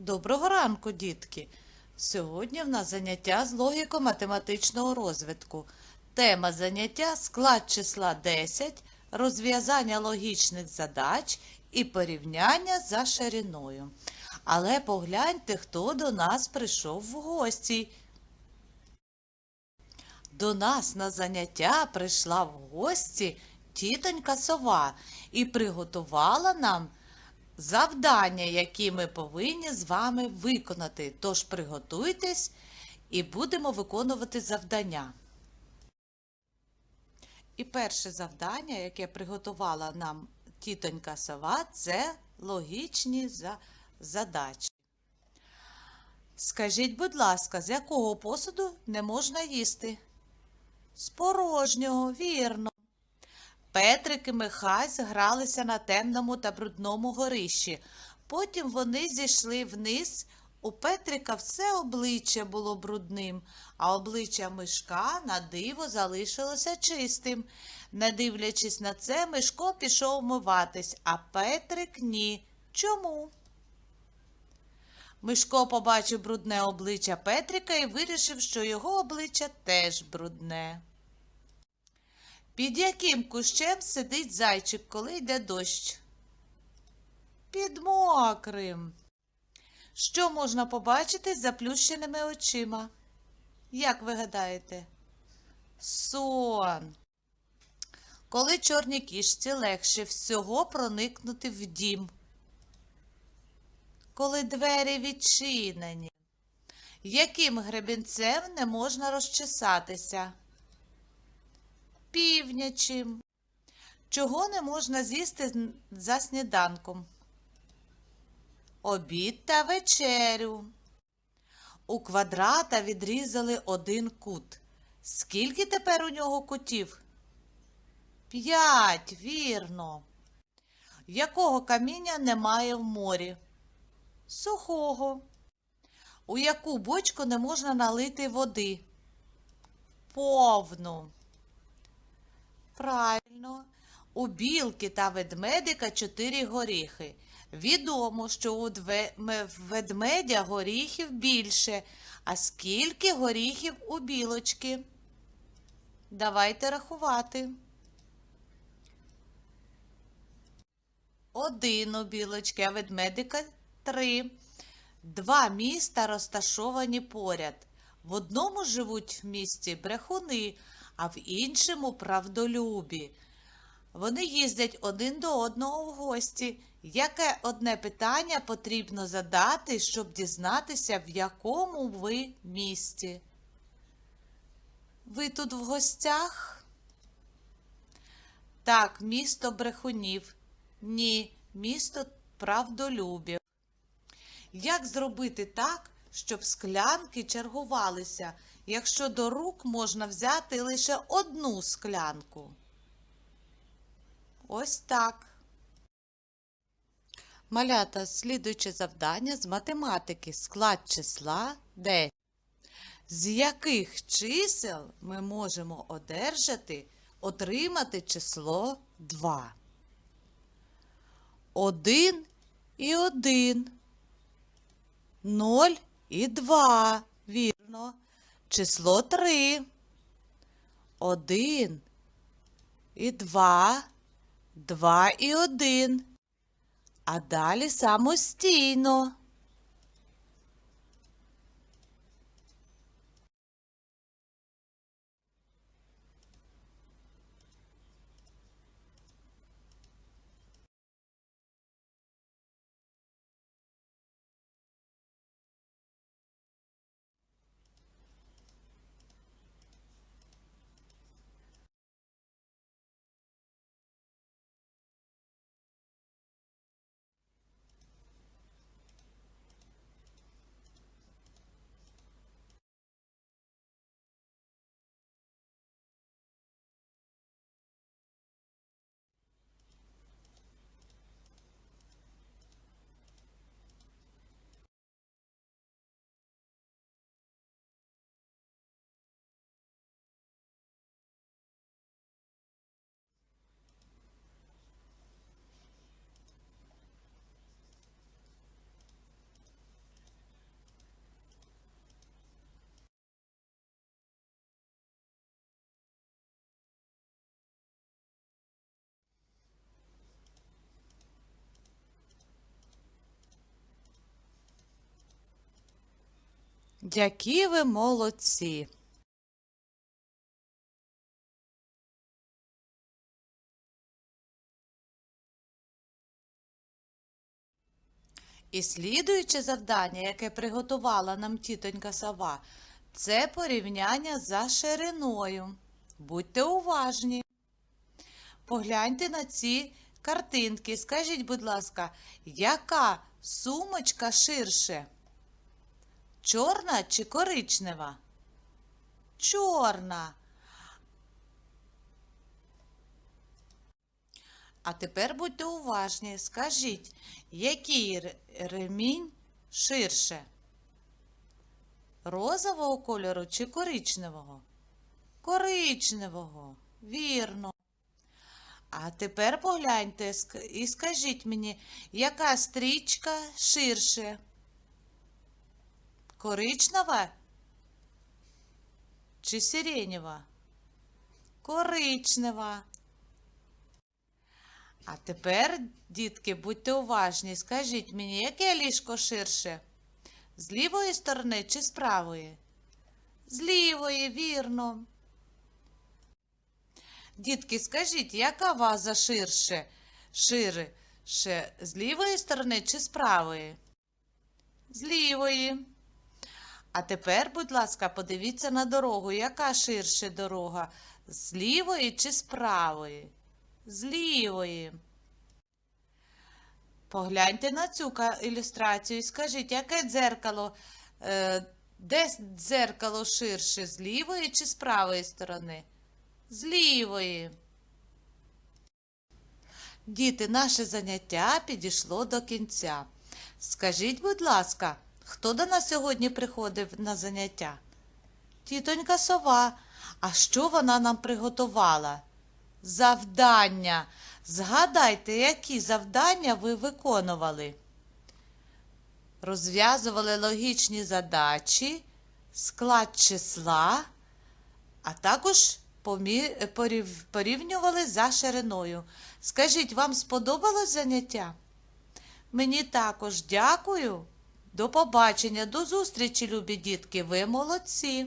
Доброго ранку, дітки! Сьогодні в нас заняття з логіко-математичного розвитку. Тема заняття склад числа 10, розв'язання логічних задач і порівняння за шириною. Але погляньте, хто до нас прийшов в гості. До нас на заняття прийшла в гості тітонька сова і приготувала нам завдання, які ми повинні з вами виконати. Тож приготуйтесь і будемо виконувати завдання. І перше завдання, яке приготувала нам тітонька сова, це логічні за- задачі. Скажіть, будь ласка, з якого посуду не можна їсти? З порожнього, вірно. Петрик і Михась гралися на темному та брудному горищі. Потім вони зійшли вниз. У Петрика все обличчя було брудним, а обличчя Мишка на диво залишилося чистим. Не дивлячись на це, Мишко пішов вмиватись, а Петрик ні. Чому? Мишко побачив брудне обличчя Петрика і вирішив, що його обличчя теж брудне. Під яким кущем сидить зайчик, коли йде дощ? Під мокрим. Що можна побачити з заплющеними очима? Як ви гадаєте? Сон. Коли чорній кішці легше всього проникнути в дім. Коли двері відчинені. Яким гребінцем не можна розчесатися? Півнячим. Чого не можна з'їсти за сніданком? Обід та вечерю. У квадрата відрізали один кут. Скільки тепер у нього кутів? П'ять, вірно. Якого каміння немає в морі? Сухого. У яку бочку не можна налити води? Повну. Правильно. У білки та ведмедика чотири горіхи. Відомо, що у ведмедя горіхів більше. А скільки горіхів у білочки? Давайте рахувати. Один у білочки, а ведмедика три. Два міста розташовані поряд. В одному живуть в місті брехуни, а в іншому правдолюбі. Вони їздять один до одного в гості. Яке одне питання потрібно задати, щоб дізнатися, в якому ви місті? Ви тут в гостях? Так, місто брехунів. Ні, місто правдолюбів. Як зробити так, щоб склянки чергувалися, якщо до рук можна взяти лише одну склянку? Ось так. Малята, слідуюче завдання з математики. Склад числа 10. З яких чисел ми можемо одержати, отримати число 2? 1 і 1. 0 і 2. Вірно. Число 3. 1 і 2. 2 і 1. А далі самостійно. Які ви молодці! І слідуюче завдання, яке приготувала нам тітонька сова, це порівняння за шириною. Будьте уважні. Погляньте на ці картинки. Скажіть, будь ласка, яка сумочка ширше? Чорна чи коричнева? Чорна. А тепер будьте уважні. Скажіть, який ремінь ширше? Розового кольору чи коричневого? Коричневого. Вірно. А тепер погляньте і скажіть мені, яка стрічка ширше? Коричнева чи сиренєва? Коричнева. А тепер, дітки, будьте уважні, скажіть мені, яке ліжко ширше? З лівої сторони чи з правої? З лівої, вірно. Дітки, скажіть, яка ваза ширше? Шире? З лівої сторони чи з правої? З лівої. А тепер, будь ласка, подивіться на дорогу. Яка ширше дорога? З лівої чи з правої? З лівої. Погляньте на цю ілюстрацію і скажіть, яке дзеркало, е, де дзеркало ширше, з лівої чи з правої сторони? З лівої. Діти, наше заняття підійшло до кінця. Скажіть, будь ласка, хто до нас сьогодні приходив на заняття? Тітонька сова. А що вона нам приготувала? Завдання. Згадайте, які завдання ви виконували. Розв'язували логічні задачі, склад числа, а також порівнювали за шириною. Скажіть, вам сподобалось заняття? Мені також дякую. До побачення, до зустрічі, любі дітки. Ви молодці.